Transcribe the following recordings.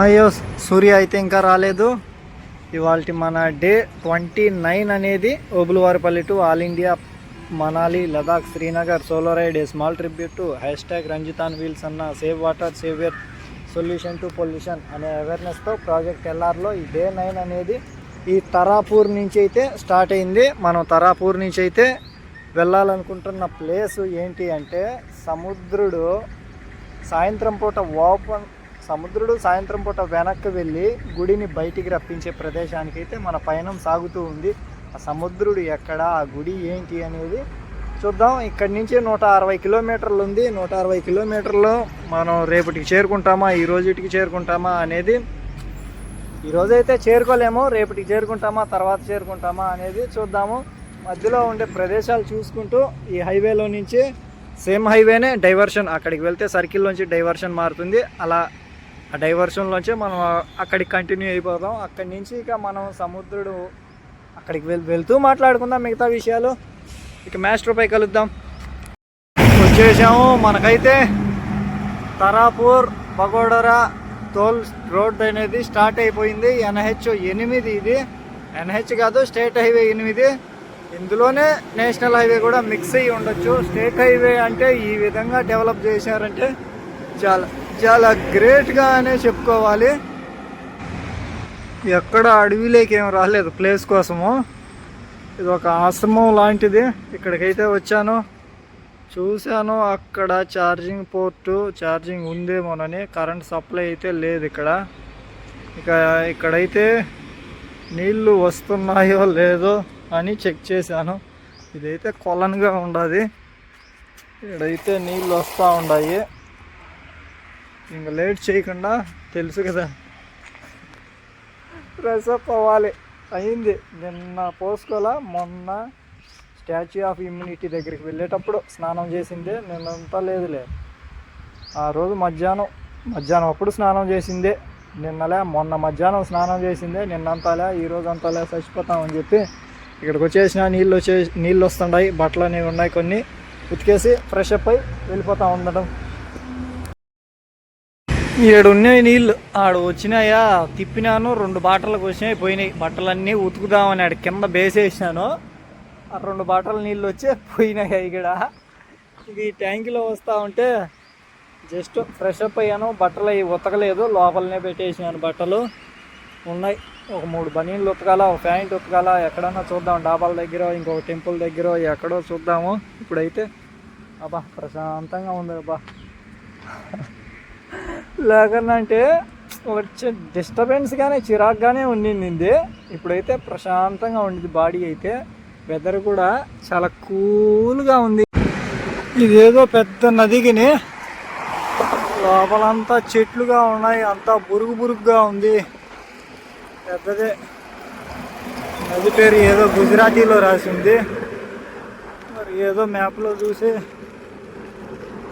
అయ్యో సూర్య అయితే ఇంకా రాలేదు. ఇవాళ మన డే ట్వంటీ నైన్ అనేది Obulavaripalli to all India Manali Ladakh Srinagar solo ride small tribute to hashtag రంజితాన్ wheels అన్న save water saviour solution to pollution అనే అవేర్నెస్తో ప్రాజెక్ట్ ఎల్ఆర్లో ఈ డే నైన్ అనేది ఈ తరాపూర్ నుంచి అయితే స్టార్ట్ అయింది. మనం తరాపూర్ నుంచి అయితే వెళ్ళాలనుకుంటున్న ప్లేస్ ఏంటి అంటే సముద్రుడు సాయంత్రం పూట ఓపెన్ సముద్రుడు సాయంత్రం పూట వెనక్కి వెళ్ళి గుడిని బయటికి రప్పించే ప్రదేశానికి అయితే మన పయనం సాగుతూ ఉంది. ఆ సముద్రుడు ఎక్కడ ఆ గుడి ఏంటి అనేది చూద్దాం. ఇక్కడి నుంచి నూట అరవై కిలోమీటర్లు ఉంది. నూట అరవై కిలోమీటర్లు మనం రేపటికి చేరుకుంటామా ఈ రోజుటికి చేరుకుంటామా అనేది ఈరోజైతే రోజైతే చేరుకోలేము. రేపటికి చేరుకుంటామా తర్వాత చేరుకుంటామా అనేది చూద్దాము. మధ్యలో ఉండే ప్రదేశాలు చూసుకుంటూ ఈ హైవేలో నుంచి సేమ్ హైవేనే డైవర్షన్ అక్కడికి వెళ్తే సర్కిల్ నుంచి డైవర్షన్ మారుతుంది. అలా ఆ డైవర్షన్లోంచి మనం అక్కడికి కంటిన్యూ అయిపోతాం అక్కడి నుంచి ఇక మనం సముద్రుడు అక్కడికి వెళ్ వెళ్తూ మాట్లాడుకుందాం మిగతా విషయాలు. ఇక మాస్టర్పై కలుద్దాం. వచ్చేసాము మనకైతే తరాపూర్ బగోడరా టోల్ రోడ్ అనేది స్టార్ట్ అయిపోయింది. ఎన్హెచ్ ఎనిమిది ఇది. ఎన్హెచ్ కాదు స్టేట్ హైవే ఎనిమిది. ఇందులోనే నేషనల్ హైవే కూడా మిక్స్ అయ్యి ఉండొచ్చు. స్టేట్ హైవే అంటే ఈ విధంగా డెవలప్ చేశారంటే చాలా చాలా గ్రేట్గా అనే చెప్పుకోవాలి. ఎక్కడ అడవిలోకి ఏం రాలేదు ప్లేస్ కోసము. ఇది ఒక ఆశ్రమం లాంటిది. ఇక్కడికైతే వచ్చాను. చూశాను అక్కడ ఛార్జింగ్ పోర్టు ఛార్జింగ్ ఉందేమోనని. కరెంట్ సప్లై అయితే లేదు ఇక్కడ. ఇక ఇక్కడైతే నీళ్ళు వస్తున్నాయో లేదో అని చెక్ చేశాను. ఇదైతే కొలనుగా ఉండదు. ఇక్కడైతే నీళ్ళు వస్తూ ఉన్నాయి. ఇంకా లేట్ చేయకుండా తెలుసు కదా. ఫ్రెష్ అవ్వాలి అయింది. నిన్న పోసుకోలా. మొన్న స్టాచ్యూ ఆఫ్ ఇమ్యూనిటీ దగ్గరికి వెళ్ళేటప్పుడు స్నానం చేసిందే. నిన్నంతా లేదులే. ఆ రోజు మధ్యాహ్నం మధ్యాహ్నం అప్పుడు స్నానం చేసిందే. నిన్నలే మొన్న మధ్యాహ్నం స్నానం చేసిందే. నిన్నంతాలే ఈ రోజు అంతాలే చచ్చిపోతామని చెప్పి ఇక్కడికి వచ్చేసిన నీళ్ళు వచ్చే నీళ్ళు వస్తుంటాయి బట్టలు అనేవి ఉన్నాయి కొన్ని. ఉతికేసి ఫ్రెష్ అప్ అయి వెళ్ళిపోతా ఉండడం ఏడు ఉన్నాయి నీళ్ళు. ఆడు వచ్చినాయా తిప్పినాను రెండు బాటలకు వచ్చినాయి పోయినాయి. బట్టలన్నీ ఉతుకుదామని ఆడ కింద బేసేసినాను. ఆ రెండు బాటల నీళ్ళు వచ్చి పోయినాయి ఇక్కడ. ఇది ఈ ట్యాంకులో వస్తూ ఉంటే జస్ట్ ఫ్రెష్ అప్ అయ్యాను. బట్టలు అవి ఉతకలేదు. లోపలనే పెట్టేసినాను బట్టలు. ఉన్నాయి. ఒక మూడు బనీన్లు ఉతకాల ఒక ప్యాంట్ ఉతకాల. ఎక్కడన్నా చూద్దాం. డాబాల దగ్గర ఇంకొక టెంపుల్ దగ్గర ఎక్కడో చూద్దాము. ఇప్పుడైతే అబ్బా ప్రశాంతంగా ఉంది అబ్బా. లేకనంటే వచ్చే డిస్టర్బెన్స్గానే చిరాగ్గానే ఉండింది. ఇప్పుడైతే ప్రశాంతంగా ఉండింది బాడీ అయితే. వెదర్ కూడా చాలా కూల్గా ఉంది. ఇదేదో పెద్ద నదికిని లోపలంతా చెట్లుగా ఉన్నాయి. అంతా బురుగు బురుగుగా ఉంది. పెద్దదే. నది పేరు ఏదో గుజరాతీలో రాసి ఉంది. మరి ఏదో మ్యాప్లో చూసి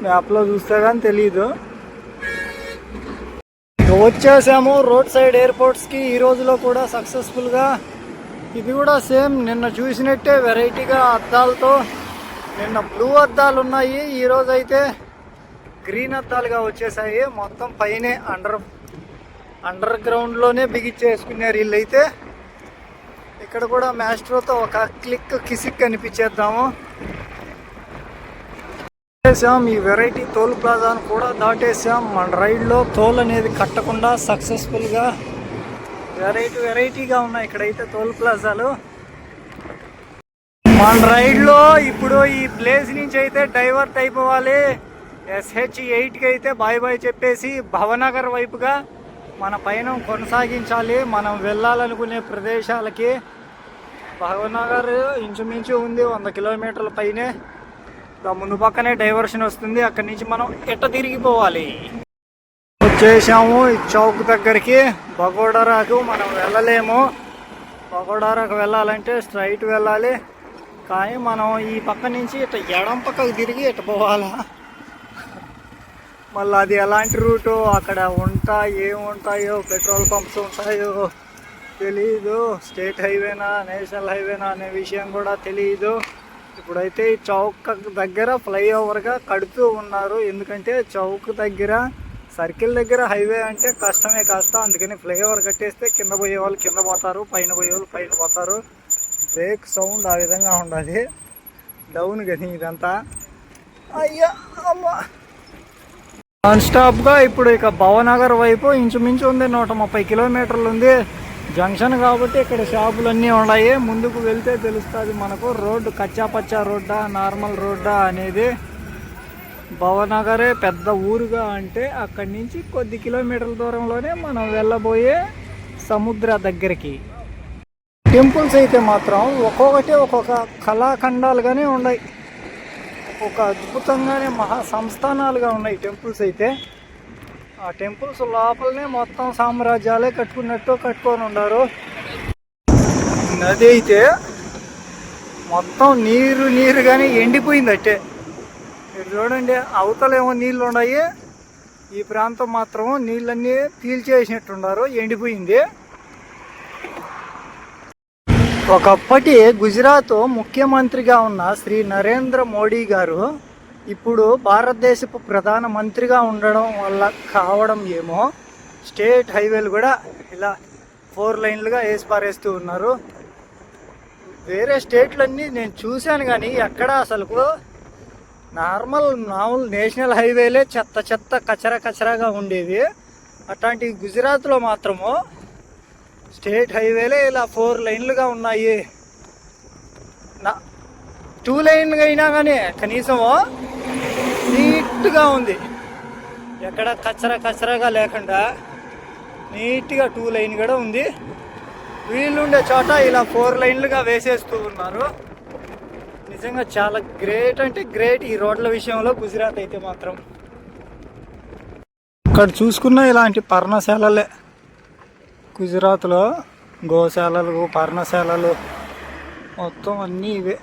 మ్యాప్లో చూస్తే కానీ తెలియదు వచ్చేసాము రోడ్ సైడ్ ఎయిర్పోర్ట్స్కి ఈ రోజులో కూడా సక్సెస్ఫుల్గా ఇది కూడా సేమ్ నిన్న చూసినట్టే వెరైటీగా అద్దాలతో. నిన్న బ్లూ అద్దాలు ఉన్నాయి. ఈ అయితే గ్రీన్ అద్దాలుగా వచ్చేసాయి. మొత్తం పైనే అండర్ అండర్ గ్రౌండ్లోనే బిగిచ్చేసుకున్నారు వీళ్ళైతే. ఇక్కడ కూడా మ్యాస్ట్రోతో ఒక క్లిక్ కిసిక్ కనిపించేద్దాము. దాటేసాం ఈ వెరైటీ తోలు ప్లాజాను కూడా దాటేసాం మన రైడ్లో తోలు అనేది కట్టకుండా సక్సెస్ఫుల్గా వెరైటీ వెరైటీగా ఉన్నాయి ఇక్కడైతే తోలు ప్లాజాలు. మన రైడ్లో ఇప్పుడు ఈ ప్లేస్ నుంచి అయితే డైవర్ట్ అయిపోవాలి. ఎస్హెచ్ ఎయిట్కి అయితే బాయ్ బాయ్ చెప్పేసి భవనగర్ వైపుగా మన పయనం కొనసాగించాలి. మనం వెళ్ళాలనుకునే ప్రదేశాలకి. భవనగర్ ఇంచుమించు ఉంది వంద కిలోమీటర్ల పైనే. ముందు పక్కనే డైవర్షన్ వస్తుంది. అక్కడి నుంచి మనం ఎట్ట తిరిగిపోవాలి వచ్చేసాము ఈ చౌక్ దగ్గరికి. బగోడారాకు మనం వెళ్ళలేము. బగోడారాకు వెళ్ళాలంటే స్ట్రైట్ వెళ్ళాలి. కానీ మనం ఈ పక్క నుంచి ఇట్ట ఎడం పక్కకు తిరిగి ఇట్ట పోవాలా? మళ్ళీ అది ఎలాంటి రూటు? అక్కడ ఉంటా ఏముంటాయో పెట్రోల్ పంప్స్ ఉంటాయో తెలీదు. స్టేట్ హైవేనా నేషనల్ హైవేనా అనే విషయం కూడా తెలియదు ఇప్పుడైతే చౌక్ దగ్గర ఫ్లైఓవర్గా కడుతూ ఉన్నారు. ఎందుకంటే చౌక్ దగ్గర సర్కిల్ దగ్గర హైవే అంటే కష్టమే కాస్త. అందుకని ఫ్లైఓవర్ కట్టేస్తే కింద పోయే వాళ్ళు కింద పోతారు పైన పోయే వాళ్ళు పైన పోతారు. బ్రేక్ సౌండ్ ఆ విధంగా ఉండాలి. డౌన్ కానీ ఇదంతా. అయ్యా అమ్మా. నాన్ స్టాప్గా ఇప్పుడు ఇక భవనగర్ వైపు ఇంచుమించు ఉంది నూట ముప్పై కిలోమీటర్లు ఉంది. జంక్షన్ కాబట్టి ఇక్కడ షాపులు అన్నీ ఉన్నాయి. ముందుకు వెళ్తే తెలుస్తుంది మనకు రోడ్డు కచ్చా పచ్చా రోడ్డా నార్మల్ రోడ్డా అనేది భవనగరే పెద్ద ఊరుగా అంటే అక్కడి నుంచి కొద్ది కిలోమీటర్ల దూరంలోనే మనం వెళ్ళబోయే సముద్ర దగ్గరికి. టెంపుల్స్ అయితే మాత్రం ఒక్కొక్కటి ఒక్కొక్క కళాఖండాలుగానే ఉన్నాయి. ఒక అద్భుతంగానే మహా సంస్థానాలుగా ఉన్నాయి టెంపుల్స్ అయితే. ఆ టెంపుల్స్ లోపలనే మొత్తం సామ్రాజ్యాలే కట్టుకున్నట్టు కట్టుకొని ఉన్నారు. నది అయితే మొత్తం నీరు నీరు కానీ ఎండిపోయింది అట్టే. మీరు చూడండి అవతలేమో నీళ్ళు ఉన్నాయి ఈ ప్రాంతం మాత్రం నీళ్ళన్నీ పీల్చేసినట్టున్నారు ఎండిపోయింది. ఒకప్పటి గుజరాత్ ముఖ్యమంత్రిగా ఉన్న శ్రీ నరేంద్ర మోడీ గారు ఇప్పుడు భారతదేశపు ప్రధాన మంత్రిగా ఉండడం వల్ల కావడం ఏమో స్టేట్ హైవేలు కూడా ఇలా ఫోర్ లైన్లుగా వేసి పారేస్తూ ఉన్నారు. వేరే స్టేట్లన్నీ నేను చూశాను కానీ ఎక్కడ అసలు నార్మల్ మామూలు నేషనల్ హైవేలే చెత్త చెత్త కచరా కచరాగా ఉండేవి. అట్లాంటి గుజరాత్లో మాత్రము స్టేట్ హైవేలే ఇలా ఫోర్ లైన్లుగా ఉన్నాయి. నా టూ లైన్ అయినా కానీ కనీసం నీట్గా ఉంది. ఎక్కడ కచ్చర కచ్చరగా లేకుండా నీట్గా టూ లైన్ కూడా ఉంది. వీళ్ళుండే చోట ఇలా ఫోర్ లైన్లుగా వేసేస్తూ ఉన్నారు. నిజంగా చాలా గ్రేట్ అంటే గ్రేట్ ఈ రోడ్ల విషయంలో గుజరాత్ అయితే మాత్రం. ఇక్కడ చూసుకున్న ఇలాంటి పర్ణశాలలే. గుజరాత్లో గోశాలలు పర్ణశాలలు మొత్తం అన్నీ ఇవే.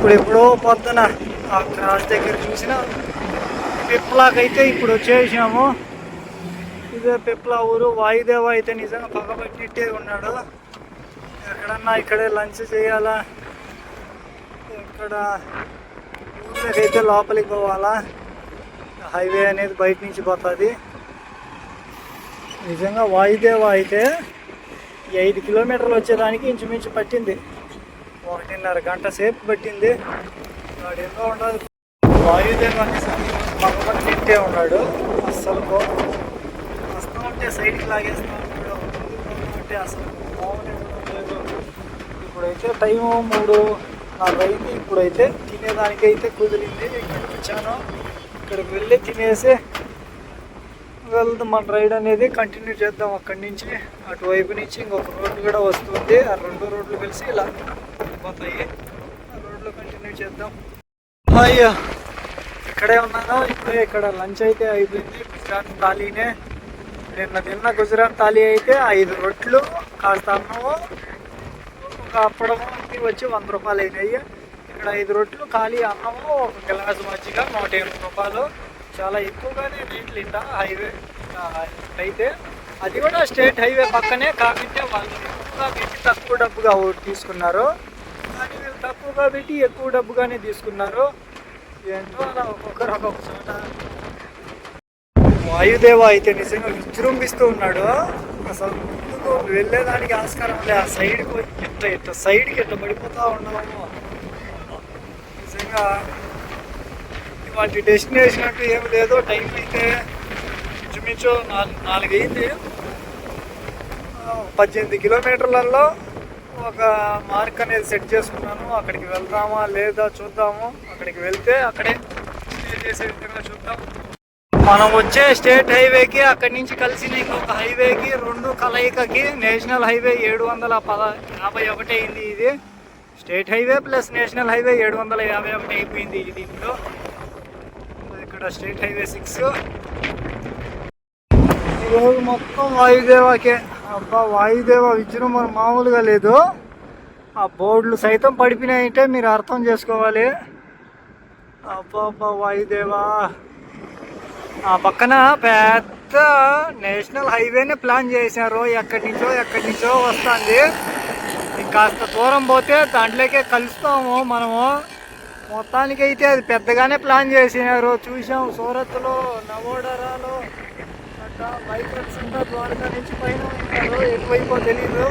అప్పుడు ఎప్పుడో పొద్దున ఆ క్రాస్ దగ్గర చూసిన పిప్లాకైతే ఇప్పుడు వచ్చేసాము ఇదే పిప్లా ఊరు వాయుదేవ అయితే నిజంగా పగబట్టినట్టే ఉన్నాడు. ఎక్కడన్నా ఇక్కడే లంచ్ చేయాలా? ఇక్కడ ఊళ్ళకైతే లోపలికి పోవాలా? హైవే అనేది బయట నుంచి పోతుంది. నిజంగా వాయుదేవ అయితే ఐదు కిలోమీటర్లు వచ్చేదానికి ఇంచుమించు పట్టింది. ఒకటిన్నర గంట సేపు పెట్టింది. వాడు ఎన్నో ఉండదు మా అమ్మ తింటే ఉన్నాడు. అస్సలు వస్తూ ఉంటే సైడ్కి లాగేస్తూ ఉంటాడు అసలు లేదు. ఇప్పుడైతే టైం మూడు నాలుగు అయింది ఇప్పుడైతే తినేదానికైతే కుదిరింది. ఇక్కడికి వచ్చాను ఇక్కడికి వెళ్ళి తినేసి వెళ్దాం మన రైడ్ అనేది కంటిన్యూ చేద్దాం అక్కడి నుంచి అటువైపు నుంచి ఇంకొక రోడ్డు కూడా వస్తుంది. ఆ రెండు రోడ్లు కలిసి ఇలా అయిపోతాయి. రోడ్లో కంటిన్యూ చేద్దాం. అయ్యా ఇక్కడే ఉన్నాను. ఇప్పుడే ఇక్కడ లంచ్ అయితే అయిపోయింది. గుజరాత్ థాలీనే నిన్న తిన్న గుజరాత్ థాలీ అయితే ఐదు రొట్లు కాస్త అన్నము ఒక అప్పడము వచ్చి వంద రూపాయలు అయినాయి. ఇక్కడ ఐదు రొట్లు ఖాళీ అన్నము ఒక గిలాస్ మజ్జిగ నూట ఎనిమిది రూపాయలు. చాలా ఎక్కువగానే రేట్లు ఇంట హైవే అయితే. అది కూడా స్టేట్ హైవే పక్కనే కాకుంటే వాళ్ళు ఎక్కువగా పెట్టి తక్కువ డబ్బుగా తీసుకున్నారు. కానీ తక్కువగా పెట్టి ఎక్కువ డబ్బుగానే తీసుకున్నారు ఏంటో అలా ఒక్కొక్కరు ఒక్కొక్క చోట వాయుదేవ అయితే నిజంగా విజృంభిస్తూ ఉన్నాడు. అసలు ముందుకు వెళ్ళేదానికి ఆస్కారం లే ఆ సైడ్కి ఎట్ట ఎట్ట సైడ్కి ఎట్ట పడిపోతా ఉన్నాము. నిజంగా వాటి డెస్టినేషన్ అంటూ ఏమి లేదు. టైం అయితే ఇంచుమించు నాలుగు నాలుగైంది. పద్దెనిమిది కిలోమీటర్లలో ఒక మార్క్ అనేది సెట్ చేసుకున్నాను. అక్కడికి వెళ్దామా లేదా చూద్దాము. అక్కడికి వెళ్తే అక్కడే స్టే చేసే విధంగా చూద్దాం. మనం వచ్చే స్టేట్ హైవేకి అక్కడి నుంచి కలిసిన ఇంకొక హైవేకి రెండు కలయికకి నేషనల్ హైవే ఏడు వందల పద యాభై ఒకటి అయింది ఇది. State highway plus national highway ఏడు వందల యాభై ఒకటి అయిపోయింది ఇది ఇప్పుడు ఇక్కడ స్టేట్ హైవే సిక్స్. ఈరోజు మొత్తం వాయుదేవాకే. అబ్బా వాయుదేవ విజృంభణ మామూలుగా లేదు. ఆ బోర్డులు సైతం పడిపోయినాయంటే మీరు అర్థం చేసుకోవాలి. అబ్బా అబ్బా వాయుదేవా. ఆ పక్కన పెద్ద నేషనల్ హైవేనే ప్లాన్ చేశారు. ఎక్కడి నుంచో ఎక్కడి నుంచో వస్తుంది. కాస్త దూరం పోతే దాంట్లోకే కలుస్తాము మనము. మొత్తానికైతే అది పెద్దగానే ప్లాన్ చేసినారు. చూసాం సూరత్లో నవోడరాలో. బైక్ బైక్ ఉంటా ద్వారకా నుంచి పైన ఉంటారు ఎక్కువైపో తెలీదు.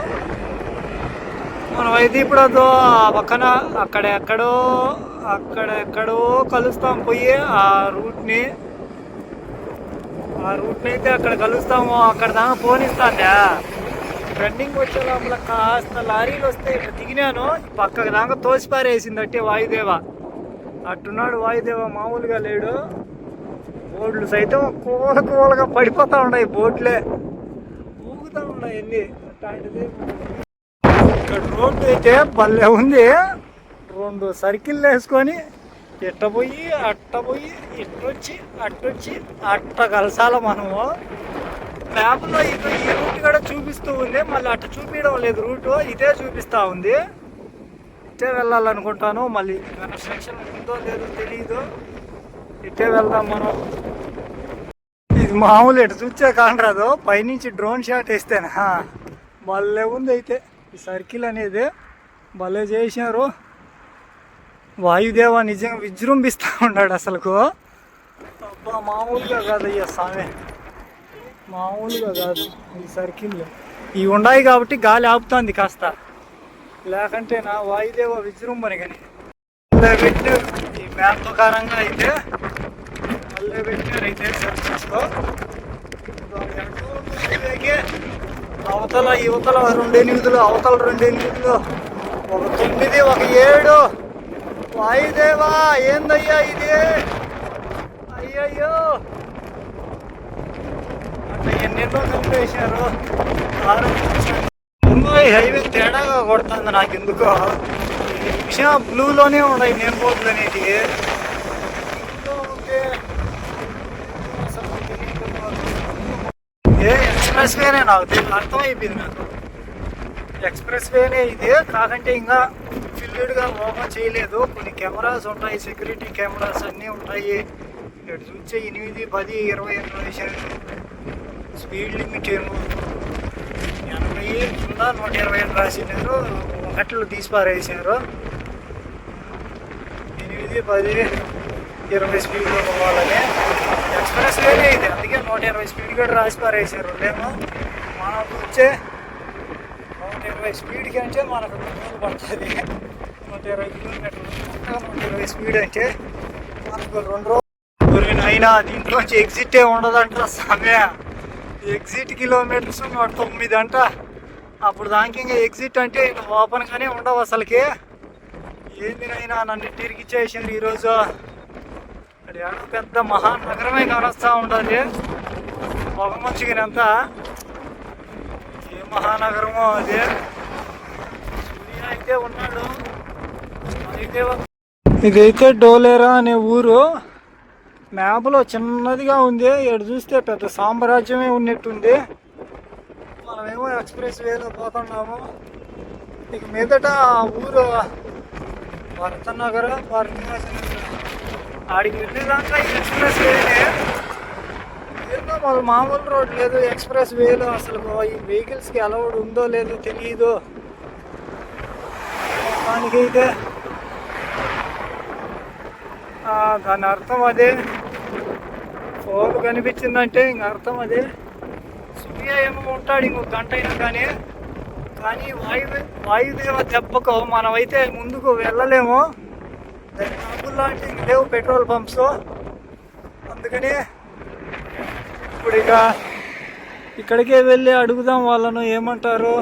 మనం అయితే ఇప్పుడు అదో ఆ పక్కన అక్కడ ఎక్కడో అక్కడ ఎక్కడో కలుస్తాం పోయి ఆ రూట్ని. ఆ రూట్ని అయితే అక్కడ కలుస్తాము. అక్కడ దాకా పోనిస్తాందా రన్నింగ్ వచ్చే లోపల కాస్త లారీలు వస్తే ఇక్కడ దిగినాను. ఈ పక్కకు దాకా తోసిపారేసింది అట్టే వాయుదేవ. అట్టున్నాడు వాయుదేవ మామూలుగా లేడు. బోట్లు సైతం కూల కూలగా పడిపోతా ఉన్నాయి బోట్లే. ఊగుతా ఉన్నాయి అన్ని. ఇక్కడ రోడ్డు అయితే భలే ఉంది. రెండు సర్కిల్ వేసుకొని ఇట్ట పోయి అట్ట పోయి ఇట్టొచ్చి అట్టొచ్చి అట్ట కలసాల మనము. మ్యాప్లో ఇది ఈ రూట్ కూడా చూపిస్తూ ఉంది. మళ్ళీ అట్ట చూపించడం లేదు. రూటు ఇదే చూపిస్తూ ఉంది. ఇట్టే వెళ్ళాలనుకుంటాను. మళ్ళీ కన్స్ట్రక్షన్ ఉందో లేదో తెలియదు ఇట్టే వెళ్దాం మనం. ఇది మామూలు ఎటు చూచే కానరాదు. పైనుంచి డ్రోన్ షాట్ వేస్తేనా. భలే ఉంది అయితే. ఈ సర్కిల్ అనేది భలే చేసినారు. వాయుదేవ నిజంగా విజృంభిస్తూ ఉన్నాడు అసలుకు. అబ్బా మామూలుగా కాదు అయ్యా స్వామి మామూలుగా కాదు ఈ సర్కిల్ ఇవి ఉన్నాయి కాబట్టి గాలి ఆపుతుంది కాస్త. లేకంటే నా వాయుదేవ విజృంభణ కానీ పెట్టు ఈ మ్యాప్ ప్రకారంగా అయితే అవతల యువతల రెండే ఎనిమిదిలు అవతల రెండే ఎనిమిదిలు ఒక తొమ్మిది ఒక ఏడు. వాయుదేవా ఏందయ్యా ఇది? అయ్యయ్యో. అట్లా ఎన్నెన్నో చంపేశారు ముందు హైవే తేడాగా కొడుతుంది నాకు ఎందుకో ఈ విషయం బ్లూలోనే ఉన్నాయి నేను పోతుంది అనేది ఇందులో ఉంటే అసలు తెలియదు. ఏ ఎక్స్ప్రెస్ వేనే నాకు దీనికి అర్థమైపోయింది నాకు. ఎక్స్ప్రెస్ వేనే ఇది. కాకంటే ఇంకా ఫిల్లుడ్గా ఓపెన్ చేయలేదు. కొన్ని కెమెరాస్ ఉంటాయి సెక్యూరిటీ కెమెరాస్ అన్నీ ఉంటాయి. ఇటు చూస్తే ఎనిమిది పది ఇరవై ఎనిమిది స్పీడ్ లిమిట్ ఏమో ఎనభై కింద నూట ఇరవై అని రాసినారు. ఒకట్లు తీసి పారేసారు ఎనిమిది పది ఇరవై స్పీడ్లో పోవాలని ఎక్స్ప్రెస్ వేనే ఇది అందుకే నూట ఇరవై స్పీడ్ కూడా రాసి పారేసారు ఏమో మనకు వచ్చే నూట ఇరవై స్పీడ్కి అంటే మనకు పెట్రోల్ పడుతుంది. నూట ఇరవై కిలోమీటర్లు. నూట ఇరవై స్పీడ్ అంటే మనకు రెండు రోజులు అయినా దీంట్లోంచి ఎగ్జిట్ ఉండదంట సమయ. ఎగ్జిట్ కిలోమీటర్స్ నూట తొమ్మిది అంట. అప్పుడు దానికి ఇంకా ఎగ్జిట్ అంటే ఓపెన్గానే ఉండవు అసలుకి. ఏంది నైనా నన్ను తిరిగి చేసింది ఈరోజు. ఇక్కడ ఏడో పెద్ద మహానగరమే కానొస్తూ ఉంటుంది పొగ మంచిగానంతా ఏ మహానగరమో అది. సూర్య అయితే ఉన్నాడు. అయితే ఇదైతే డోలేరా అనే ఊరు. మ్యాప్లో చిన్నదిగా ఉంది. ఇక్కడ చూస్తే పెద్ద సామ్రాజ్యమే ఉన్నట్టుంది. మనమేమో ఎక్స్ప్రెస్ వేలో పోతున్నాము. ఇక మీదట ఆ ఊరు భరతనగర భారతీయ ఆడికి వెళ్ళేదాకా ఈ ఎక్స్ప్రెస్ వేనే. ఏందో మామూలు రోడ్ లేదు ఎక్స్ప్రెస్ వేలు అసలు ఈ వెహికల్స్కి అలౌడ్ ఉందో లేదో తెలియదు దానికైతే దాని అర్థం అదే. ఫోన్ కనిపించిందంటే ఇంక అర్థం అదే. సూర్య ఏమో ఉంటాడు ఇంకొక గంట అయినా కానీ. కానీ వాయు వాయుదేవ దెబ్బకు మనమైతే ముందుకు వెళ్ళలేము. దాని లాంటి లేవు పెట్రోల్ పంప్స్. అందుకని ఇప్పుడు ఇక ఇక్కడికే వెళ్ళి అడుగుదాం వాళ్ళను ఏమంటారు.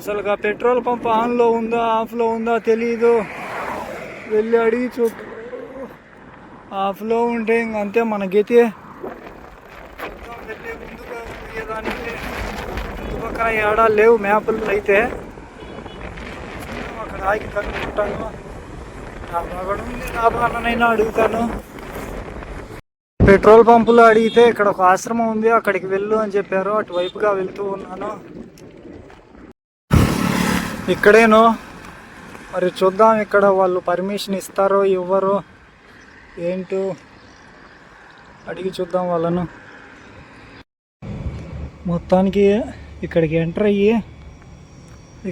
అసలు ఆ పెట్రోల్ పంప్ ఆన్లో ఉందా ఆఫ్లో ఉందా తెలియదు వెళ్ళి అడిగి చూ ఆఫ్లో ఉంటే ఇంక అంతే మన గతి. చూద్దాం వెళ్ళి పోయేదానికి ఏడా లేవు మ్యాప్లు అయితే. అక్కడ ఆగి కనుక్కుంటాను నా అడుగుతాను పెట్రోల్ పంపులో అడిగితే ఇక్కడ ఒక ఆశ్రమం ఉంది అక్కడికి వెళ్ళు అని చెప్పారు. అటువైపుగా వెళ్తూ ఉన్నాను. ఇక్కడేను మరి చూద్దాం ఇక్కడ వాళ్ళు పర్మిషన్ ఇస్తారో ఇవ్వరో ఏంటో అడిగి చూద్దాం వాళ్ళను. మొత్తానికి ఇక్కడికి ఎంటర్ అయ్యి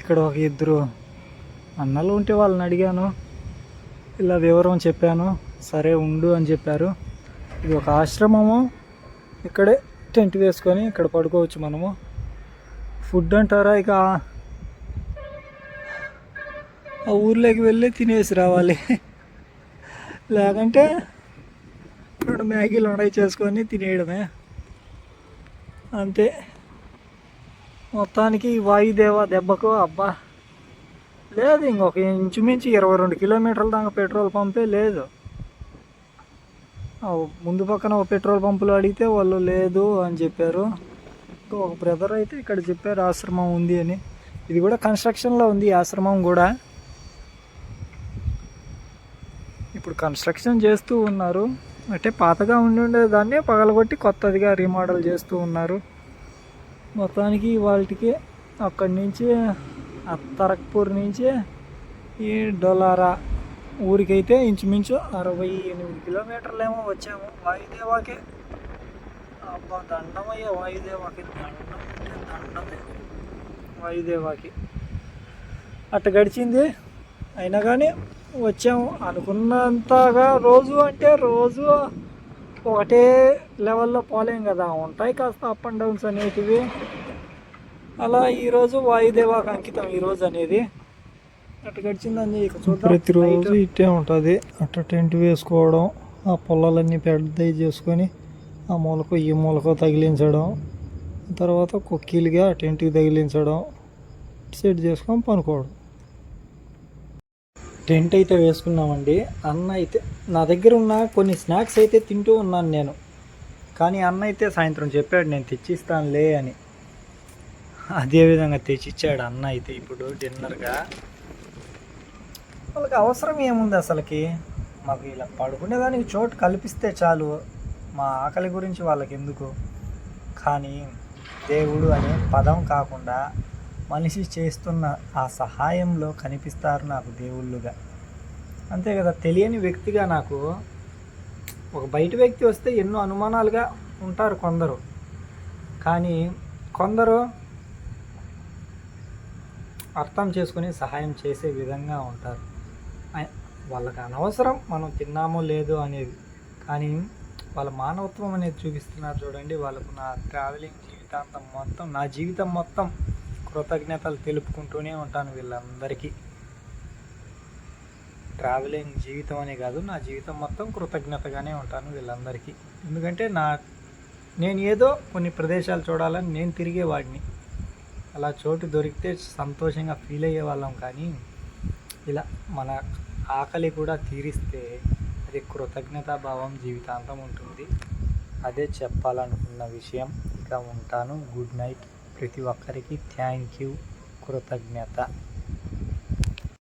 ఇక్కడ ఒక ఇద్దరు అన్నలు ఉంటే వాళ్ళని అడిగాను. ఇలా వివరం చెప్పాను. సరే ఉండు అని చెప్పారు. ఇది ఒక ఆశ్రమము. ఇక్కడే టెంట్ వేసుకొని ఇక్కడ పడుకోవచ్చు మనము. ఫుడ్ అంటారా ఇక? ఆ ఊర్లోకి వెళ్ళి తినేసి రావాలి. లేకుంటే రెండు మ్యాగీలు ఉండయి చేసుకొని తినేయడమే. అంతే. మొత్తానికి వాయుదేవ దెబ్బకు అబ్బా. లేదు ఇంకొక ఇంచుమించు ఇరవై రెండు కిలోమీటర్ల దాకా పెట్రోల్ పంపే లేదు. ముందు పక్కన ఒక పెట్రోల్ పంపులు అడిగితే వాళ్ళు లేదు అని చెప్పారు. ఒక బ్రదర్ అయితే ఇక్కడ చెప్పారు ఆశ్రమం ఉంది అని. ఇది కూడా కన్స్ట్రక్షన్లో ఉంది ఈ ఆశ్రమం కూడా. ఇప్పుడు కన్స్ట్రక్షన్ చేస్తూ ఉన్నారు. అంటే పాతగా ఉండి ఉండేదాన్ని పగలగొట్టి కొత్తదిగా రీమోడల్ చేస్తూ ఉన్నారు. మొత్తానికి వాటికి అక్కడి నుంచి అత్తరక్పూర్ నుంచి ఈ డొలారా ఊరికైతే ఇంచుమించు అరవై ఎనిమిది కిలోమీటర్లు ఏమో వచ్చాము. వాయుదేవాకే అబ్బా దండమయ్యే వాయుదేవాకి. దండం దండమే వాయుదేవాకి. అట్ట గడిచింది. అయినా కానీ వచ్చాము. అనుకున్నంతగా రోజు అంటే రోజు ఒకటే లెవెల్లో పోలేం కదా. ఉంటాయి కాస్త అప్ అండ్ డౌన్స్ అనేటివి. అలా ఈరోజు వాయుదేవాకు అంకితం ఈరోజు అనేది. అట్ట గడిచిందని ఇక చూద్దాం. ప్రతిరోజు ఇట్టే ఉంటుంది. అట్ట టెంట్ వేసుకోవడం ఆ పొలాలన్నీ పెద్దవి చేసుకొని ఆ మూలకు ఈ మూలకు తగిలించడం తర్వాత కొక్కీలుగా టెంట్కి తగిలించడం సెట్ చేసుకొని పనుకోవడం. టెంట్ అయితే వేసుకున్నామండి. అన్న అయితే నా దగ్గర ఉన్న కొన్ని స్నాక్స్ అయితే తింటూ ఉన్నాను నేను. కానీ అన్న అయితే సాయంత్రం చెప్పాడు నేను తెచ్చిస్తానులే అని. అదేవిధంగా తెచ్చిచ్చాడు అన్న అయితే ఇప్పుడు డిన్నర్గా. వాళ్ళకి అవసరం ఏముంది అసలుకి? మాకు ఇలా పడుకునేదానికి చోటు కల్పిస్తే చాలు. మా ఆకలి గురించి వాళ్ళకి ఎందుకు కానీ దేవుడు అనే పదం కాకుండా మనిషి చేస్తున్న ఆ సహాయంలో కనిపిస్తారు నాకు దేవుళ్ళుగా. అంతే కదా తెలియని వ్యక్తిగా నాకు ఒక బయట వ్యక్తి వస్తే ఎన్నో అనుమానాలుగా ఉంటారు కొందరు. కానీ కొందరు అర్థం చేసుకుని సహాయం చేసే విధంగా ఉంటారు. వాళ్ళకి అనవసరం మనం తిన్నామో లేదో అనేది. కానీ వాళ్ళ మానవత్వం అనేది చూపిస్తున్నారు చూడండి. వాళ్ళకు నా ట్రావెలింగ్ జీవితాంతం మొత్తం నా జీవితం మొత్తం కృతజ్ఞతలు తెలుపుకుంటూనే ఉంటాను వీళ్ళందరికీ. ట్రావెలింగ్ జీవితం అనే కాదు నా జీవితం మొత్తం కృతజ్ఞతగానే ఉంటాను వీళ్ళందరికీ. ఎందుకంటే నా నేను ఏదో కొన్ని ప్రదేశాలు చూడాలని నేను తిరిగేవాడిని. అలా చోటు దొరికితే సంతోషంగా ఫీల్ అయ్యే వాళ్ళం కానీ ఇలా మన ఆకలి కూడా తీరిస్తే అది కృతజ్ఞతాభావం జీవితాంతం ఉంటుంది. అదే చెప్పాలనుకున్న విషయం ఇక ఉంటాను. గుడ్ నైట్ ప్రతి ఒక్కరికి థ్యాంక్ యూ కృతజ్ఞత.